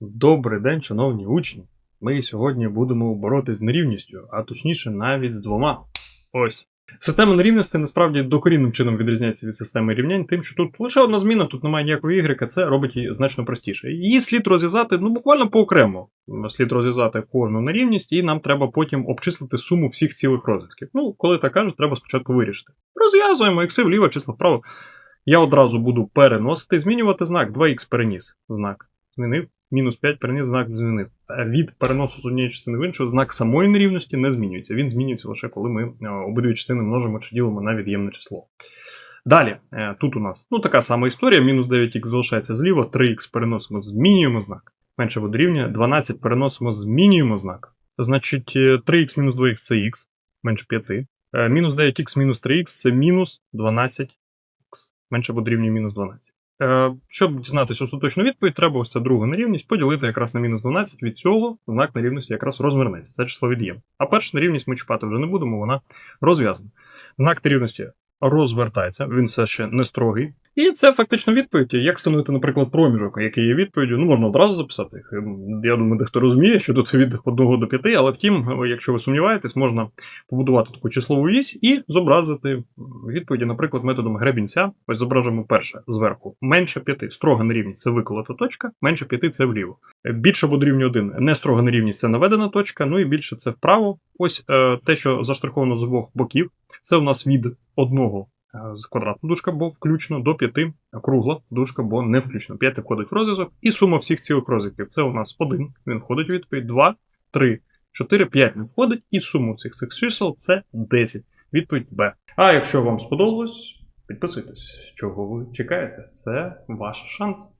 Добрий день, шановні учні. Ми сьогодні будемо боротись з нерівністю, а точніше навіть з двома. Ось. Система нерівності насправді докорінним чином відрізняється від системи рівнянь, тим, що тут лише одна зміна, тут немає ніякої Y, а це робить її значно простіше. Її слід розв'язати ну, буквально поокремо. Слід розв'язати кожну нерівність, і нам треба потім обчислити суму всіх цілих розв'язків. Ну, коли так кажуть, треба спочатку вирішити. Розв'язуємо, ікси вліво, число вправо. Я одразу буду переносити, змінювати знак. 2х переніс знак. Змінив. Мінус 5 переніс знак змінив. Від переносу з однієї частини в іншу знак самої нерівності не змінюється. Він змінюється лише коли ми е, обидві частини множимо чи ділимо на від'ємне число. Далі, е, тут у нас ну, така сама історія: мінус 9х залишається зліва, 3х переносимо, змінюємо знак. Менше буде рівня, 12 переносимо, змінюємо знак. Значить, е, 3х мінус 2х це х, менше 5. Е, Мінус 9х мінус 3х це мінус 12х. Менше буде рівня мінус 12. Е, Щоб дізнатися остаточну відповідь, треба ось ця друга нерівність поділити якраз на мінус 12. Від цього знак нерівності якраз розвернеться. Це число від'єм. А першу нерівність ми чіпати вже не будемо, вона розв'язана. Знак нерівності розвертається, він все ще не строгий. І це фактично відповідь. Як встановити, наприклад, проміжок, який є відповіддю, ну можна одразу записати. Ем, Я думаю, дехто розуміє, що тут від 1 до 5, але втім, якщо ви сумніваєтесь, можна побудувати таку числову вісь і зобразити відповіді, наприклад, методом гребінця. Ось зображуємо перше зверху. Менше 5. Строга нерівність це виколота точка, менше 5 це вліво. Більше буде рівня 1. Не строга нерівність це наведена точка, ну і більше це вправо. Ось е, те, що заштриховано з обох боків, це у нас від одного е, з квадратна дужка, бо включно, до 5 кругла дужка, бо не включно. 5 входить в розв'язок, і сума всіх цілих розв'язків. Це у нас 1, він входить у відповідь, 2, 3, 4, 5 не входить, і суму цих цих чисел це 10. Відповідь Б. А якщо вам сподобалось, підписуйтесь. Чого ви чекаєте? Це ваш шанс.